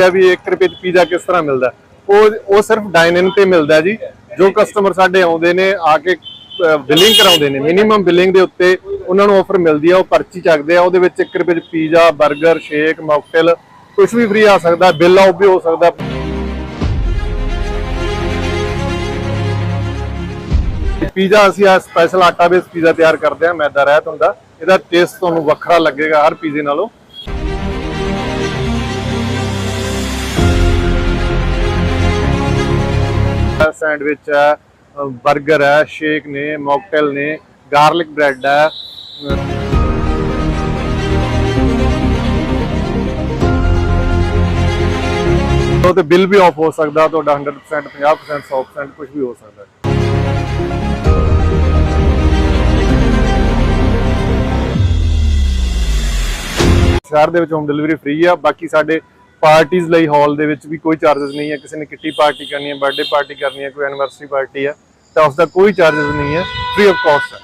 ਹੈ ਵੀ 1 ਰੁਪਏ ਚ ਪੀਜ਼ਾ ਕਿਸ ਤਰ੍ਹਾਂ ਮਿਲਦਾ? ਉਹ ਉਹ ਸਿਰਫ ਡਾਈਨ ਤੇ ਮਿਲਦਾ ਜੀ। ਜੋ ਕਸਟਮਰ ਸਾਡੇ ਆਉਂਦੇ ਨੇ, ਆ ਕੇ ਬਿਲਿੰਗ ਕਰਾਉਂਦੇ ਨੇ। ਮਿਨੀਮਮ ਬਿਲਿੰਗ ਦੇ ਉੱਤੇ ਉਹਨਾਂ ਨੂੰ ਆਫਰ ਮਿਲਦੀ ਆ, ਉਹ ਪਰਚੀ ਚੱਕਦੇ ਆ। ਉਹਦੇ ਵਿੱਚ 1 ਰੁਪਏ ਚ ਪੀਜ਼ਾ 버ਗਰ ਸ਼ੇਕ ਮੌਕਟੇਲ ਕੁਝ ਵੀ ਫ੍ਰੀ ਆ ਸਕਦਾ। ਬਿੱਲ ਆਫ ਵੀ ਹੋ ਸਕਦਾ। ਪੀਜ਼ਾ ਅਸੀਂ ਆ ਸਪੈਸ਼ਲ ਆਟਾ ਬੇਸ ਪੀਜ਼ਾ ਤਿਆਰ ਕਰਦੇ ਆ। ਮੈਦਾ ਰਹਿਤ ਹੁੰਦਾ। ਇਹਦਾ ਟੇਸਟ ਤੁਹਾਨੂੰ ਵੱਖਰਾ ਲੱਗੇਗਾ ਹਰ ਪੀਜ਼ੇ ਨਾਲੋਂ। ਸੈਂਡਵਿਚ ਹੈ 버ਗਰ ਹੈ ਸ਼ੇਕ ਨੇ ਮੌਕਟੇਲ ਨੇ ਗਾਰਲਿਕ ਬ੍ਰੈਡ ਹੈ। ਤੇ ਬਿੱਲ ਵੀ ਆਫ ਹੋ ਸਕਦਾ, ਤੁਹਾਡਾ 100% 50% 100% ਕੁਝ ਵੀ ਹੋ ਸਕਦਾ ਸ਼ਹਿਰ ਦੇ ਵਿੱਚ ਹੋਮ ਡਿਲੀਵਰੀ ਫ੍ਰੀ ਆ, ਬਾਕੀ ਸਾਡੇ ਪਾਰਟੀਆਂ ਲਈ ਹਾਲ ਦੇ ਵਿੱਚ ਵੀ ਕੋਈ ਚਾਰजेस ਨਹੀਂ ਹੈ। ਕਿਸੇ ਨੇ ਕਿੱਟੀ ਪਾਰਟੀ ਕਰਨੀ ਹੈ ਬਰਥਡੇ ਪਾਰਟੀ ਕਰਨੀ ਹੈ, ਕੋਈ ਐਨੀਵਰਸਰੀ ਪਾਰਟੀ ਹੈ, ਤਾਂ ਉਸ ਦਾ ਕੋਈ ਚਾਰजेस ਨਹੀਂ ਹੈ। ਫ੍ਰੀ ਆਫ ਕਾਸਟ ਹੈ।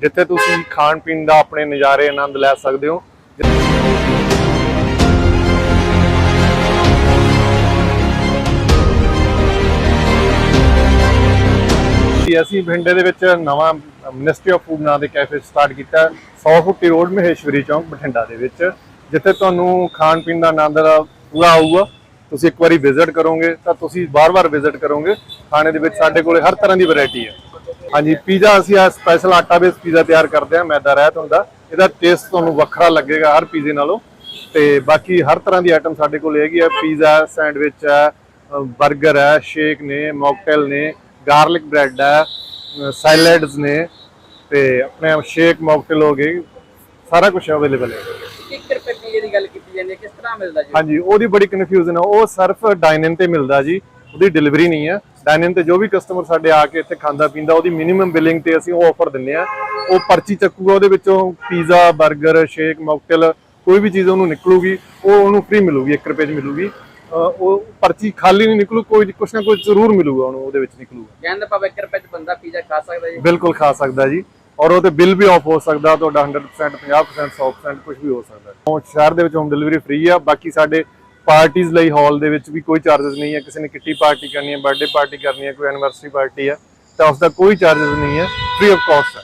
ਜਿੱਥੇ ਤੁਸੀਂ ਖਾਣ ਪੀਣ ਦਾ ਆਪਣੇ ਨਜ਼ਾਰੇ ਆਨੰਦ ਲੈ ਸਕਦੇ ਹੋ ਜੀ ਅਸੀਂ ਬਠਿੰਡੇ ਦੇ ਵਿੱਚ ਨਵਾਂ ਮਿਨਿਸਟਰੀ ਆਫ ਫੂਡ ਨਾਂ ਦੇ ਕੈਫੇ ਸਟਾਰਟ ਕੀਤਾ ਹੈ। 100 ਫੁੱਟੀ ਰੋਡ ਮਹੇਸ਼ਵਰੀ ਚੌਂਕ, ਬਠਿੰਡਾ ਦੇ ਵਿੱਚ, ਜਿੱਥੇ ਤੁਹਾਨੂੰ ਖਾਣ ਪੀਣ ਦਾ ਆਨੰਦ ਦਾ ਪੂਰਾ ਆਊਗਾ। ਤੁਸੀਂ ਇੱਕ ਵਾਰੀ ਵਿਜ਼ਿਟ ਕਰੋਗੇ, ਤਾਂ ਤੁਸੀਂ ਬਾਰ-ਬਾਰ ਵਿਜ਼ਿਟ ਕਰੋਗੇ। ਖਾਣੇ ਦੇ ਵਿੱਚ ਸਾਡੇ ਕੋਲੇ ਹਰ ਤਰ੍ਹਾਂ ਦੀ ਵੈਰਾਈਟੀ ਹੈ। ਹਾਂਜੀ ਪੀਜ਼ਾ ਅਸੀਂ ਆ ਸਪੈਸ਼ਲ ਆਟਾ ਬੇਸ ਪੀਜ਼ਾ ਤਿਆਰ ਕਰਦੇ ਹਾਂ, ਮੈਦਾ ਰਹਿਤ ਹੁੰਦਾ। ਇਹਦਾ ਟੇਸਟ ਤੁਹਾਨੂੰ ਵੱਖਰਾ ਲੱਗੇਗਾ ਹਰ ਪੀਜ਼ੇ ਨਾਲੋਂ। ਤੇ ਬਾਕੀ ਹਰ ਤਰ੍ਹਾਂ ਦੀ ਆਈਟਮ ਸਾਡੇ ਕੋਲ ਹੈਗੀ ਆ ਪੀਜ਼ਾ ਸੈਂਡਵਿਚ ਹੈ 버ਗਰ ਹੈ ਸ਼ੇਕ ਨੇ ਮੌਕਟੇਲ ਨੇ ਗਾਰਲਿਕ ਬ੍ਰੈਡ ਹੈ ਸੈਲਡਸ ਨੇ ਤੇ ਆਪਣੇ ਸ਼ੇਕ ਮੌਕਟੇਲ ਹੋ ਗਏ ਸਾਰਾ ਕੁਝ ਅਵੇਲੇਬਲ ਹੈ। 1 ਰੁਪਏ ਪੀਏ ਦੀ ਗੱਲ ਕੀਤੀ ਜਾਂਦੀ ਹੈ ਕਿਸ ਤਰ੍ਹਾਂ ਮਿਲਦਾ ਜੀ? ਹਾਂਜੀ ਉਹਦੀ ਬੜੀ ਕਨਫਿਊਜ਼ਨ ਹੈ ਉਹ ਸਿਰਫ ਡਾਈਨ ਤੇ ਮਿਲਦਾ ਜੀ ਉਹਦੀ ਡਿਲੀਵਰੀ ਨਹੀਂ ਹੈ। ਡਾਈਨ ਤੇ ਜੋ ਵੀ ਕਸਟਮਰ ਸਾਡੇ ਆ ਕੇ ਇੱਥੇ ਖਾਂਦਾ ਪੀਂਦਾ ਉਹਦੀ ਮਿਨੀਮਮ ਬਿਲਿੰਗ ਤੇ ਅਸੀਂ ਉਹ ਆਫਰ ਦਿੰਨੇ ਆ ਉਹ ਪਰਚੀ ਚੱਕੂਗਾ ਉਹਦੇ ਵਿੱਚੋਂ ਪੀਜ਼ਾ 버ਗਰ ਸ਼ੇਕ ਮੌਕਟੇਲ ਕੋਈ ਵੀ ਚੀਜ਼ ਉਹਨੂੰ ਨਿਕਲੂਗੀ ਉਹ ਉਹਨੂੰ ਫ੍ਰੀ ਮਿਲੂਗੀ 1 ਰੁਪਏ 'ਚ ਮਿਲੂਗੀ। ਉਹ ਪਰਚੀ ਖਾਲੀ ਨਹੀਂ ਨਿਕਲੂ ਕੋਈ ਕੁਛ ਨਾ ਕੁਛ ਜ਼ਰੂਰ ਮਿਲੂਗਾ ਉਹਨੂੰ ਉਹਦੇ ਵਿੱਚ ਨਿਕਲੂਗਾ। ਕਹਿਣ ਦਾ ਭਾਵ 1 ਬੰਦਾ ਪੀਜ਼ਾ ਖਾ ਸਕਦਾ ਜੀ। ਬਿਲਕੁਲ ਖਾ ਸਕਦਾ ਜੀ। ਔਰ ਉਹ ਉਹਦੇ ਬਿੱਲ ਵੀ ਆਫ ਹੋ ਸਕਦਾ ਤੁਹਾਡਾ 100% 50% 100% ਕੁਝ ਵੀ ਹੋ ਸਕਦਾ। ਉਹ ਸ਼ਹਿਰ ਦੇ ਵਿੱਚ ਹੋਮ ਡਿਲੀਵਰੀ ਫ੍ਰੀ ਆ ਬਾਕੀ ਸਾਡੇ ਪਾਰਟੀਆਂ ਲਈ ਹਾਲ ਦੇ ਵਿੱਚ ਵੀ ਕੋਈ ਚਾਰजेस ਨਹੀਂ ਹੈ ਕਿਸੇ ਨੇ ਕਿੱਟੀ ਪਾਰਟੀ ਕਰਨੀ ਹੈ ਬਰਥਡੇ ਪਾਰਟੀ ਕਰਨੀ ਹੈ ਕੋਈ ਐਨੀਵਰਸਰੀ ਪਾਰਟੀ ਹੈ ਤਾਂ ਉਸ ਦਾ ਕੋਈ ਚਾਰजेस ਨਹੀਂ ਹੈ ਫ੍ਰੀ ਆਫ ਕਾਸਟ ਹੈ